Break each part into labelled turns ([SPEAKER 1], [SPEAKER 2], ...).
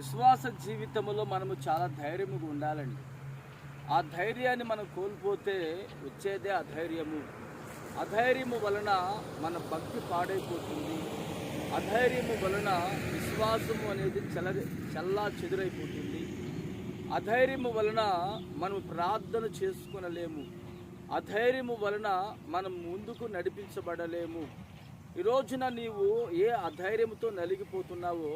[SPEAKER 1] విశ్వాస జీవితంలో మనము చాలా ధైర్యముగా ఉండాలండి. ఆ ధైర్యాన్ని మనం కోల్పోతే వచ్చేదే అధైర్యము. అధైర్యము వలన మన భక్తి పాడైపోతుంది. అధైర్యము వలన విశ్వాసము అనేది చల చల్లా చెదురైపోతుంది. అధైర్యము వలన మనం ప్రార్థన చేసుకునలేము. అధైర్యము వలన మనం ముందుకు నడిపించబడలేము. ఈ రోజున నీవు ఏ అధైర్యముతో నలిగిపోతున్నావో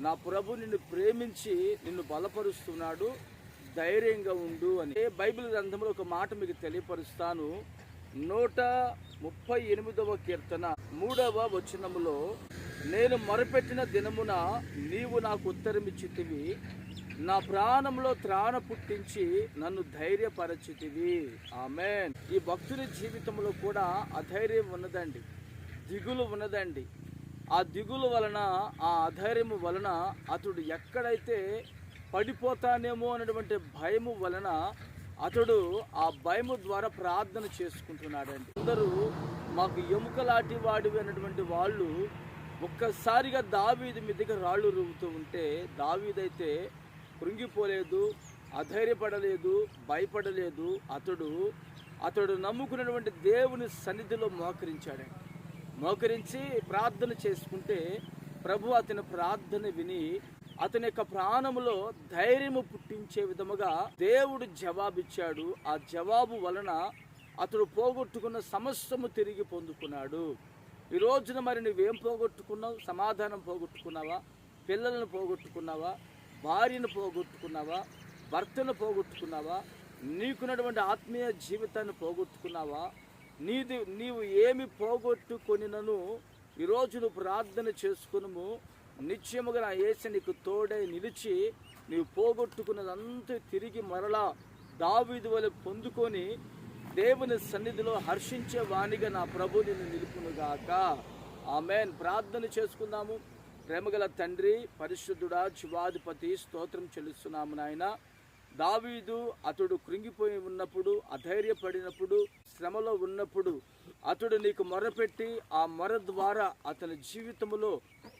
[SPEAKER 1] నా ప్రభు నిన్ను ప్రేమించి నిన్ను బలపరుస్తున్నాడు ధైర్యంగా ఉండు అని. ఏ బైబిల్ గ్రంథంలో ఒక మాట మీకు తెలియపరుస్తాను. నూట ముప్పై ఎనిమిదవ కీర్తన మూడవ వచనములో నేను మొరపెట్టిన దినమున నీవు నాకు ఉత్తరమిచ్చితివి నా ప్రాణంలో త్రాణ పుట్టించి నన్ను ధైర్యపరచితివి. ఆమెన్. ఈ భక్తుని జీవితంలో కూడా అధైర్యం ఉన్నదండి దిగులు ఉన్నదండి. ఆ దిగులు వలన ఆ అధైర్యము వలన అతడు ఎక్కడైతే పడిపోతానేమో అనేటువంటి భయము వలన అతడు ఆ భయము ద్వారా ప్రార్థన చేసుకుంటున్నాడండి. అందరూ మాకు ఎముకలాంటి వాడివి అన్నటువంటి వాళ్ళు ఒక్కసారిగా దావీది మీదకి రాళ్ళు రువ్వుతూ ఉంటే దావీదైతే కృంగిపోలేదు అధైర్యపడలేదు భయపడలేదు. అతడు అతడు నమ్ముకున్నటువంటి దేవుని సన్నిధిలో మోకరించాడండి. మోకరించి ప్రార్థన చేసుకుంటే ప్రభు అతని ప్రార్థన విని అతని యొక్క ప్రాణములో ధైర్యము పుట్టించే విధముగా దేవుడు జవాబిచ్చాడు. ఆ జవాబు వలన అతడు పోగొట్టుకున్న సమస్యము తిరిగి పొందుకున్నాడు. ఈ రోజున మరి నువ్వేం పోగొట్టుకున్నావు? సమాధానం పోగొట్టుకున్నావా? పిల్లలను పోగొట్టుకున్నావా? భార్యను పోగొట్టుకున్నావా? భర్తను పోగొట్టుకున్నావా? నీకున్నటువంటి ఆత్మీయ జీవితాన్ని పోగొట్టుకున్నావా? నీది నీవు ఏమి పోగొట్టుకొనినను ఈరోజు నువ్వు ప్రార్థన చేసుకునుము. నిత్యముగా నా యేసు నీకు తోడై నిలిచి నీవు పోగొట్టుకున్నదంతా తిరిగి మరలా దావీదు వలె పొందుకొని దేవుని సన్నిధిలో హర్షించే వాణిగా నా ప్రభు నిన్ను నిలుపునుగాక ఆమెన్. ప్రార్థన చేసుకుందాము. ప్రేమగల తండ్రి పరిశుద్ధుడా శివాధిపతి స్తోత్రం చెల్లిస్తున్నాము నాయన. దావీదు అతడు కృంగిపోయి ఉన్నప్పుడు అధైర్యపడినప్పుడు శ్రమలో ఉన్నప్పుడు అతడు నీకు మొరపెట్టి ఆ మొర ద్వారా అతని జీవితంలో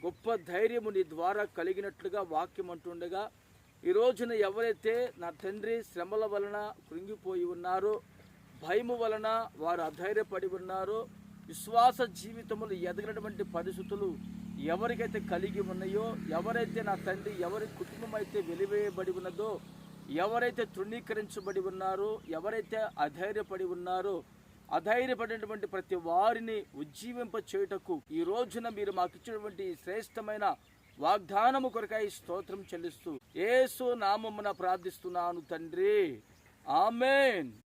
[SPEAKER 1] గొప్ప ధైర్యము నీ ద్వారా కలిగినట్లుగా వాక్యం అంటుండగా ఈ రోజున ఎవరైతే నా తండ్రి శ్రమల వలన కృంగిపోయి ఉన్నారో భయము వలన వారు అధైర్యపడి ఉన్నారో విశ్వాస జీవితములు ఎదగినటువంటి పరిస్థితులు ఎవరికైతే కలిగి ఉన్నాయో ఎవరైతే నా తండ్రి ఎవరి కుటుంబం అయితే వెలివేయబడి ఉన్నదో ఎవరైతే తృణీకరించబడి ఉన్నారో ఎవరైతే అధైర్యపడి ఉన్నారో అధైర్యపడినటువంటి ప్రతి వారిని ఉజ్జీవింప చేయుటకు ఈ రోజున మీరు మాకు ఇచ్చినటువంటి శ్రేష్టమైన వాగ్దానము కొరకాయ స్తోత్రం చెల్లిస్తూ ఏసు నామమున ప్రార్థిస్తున్నాను తండ్రి. ఆమెన్.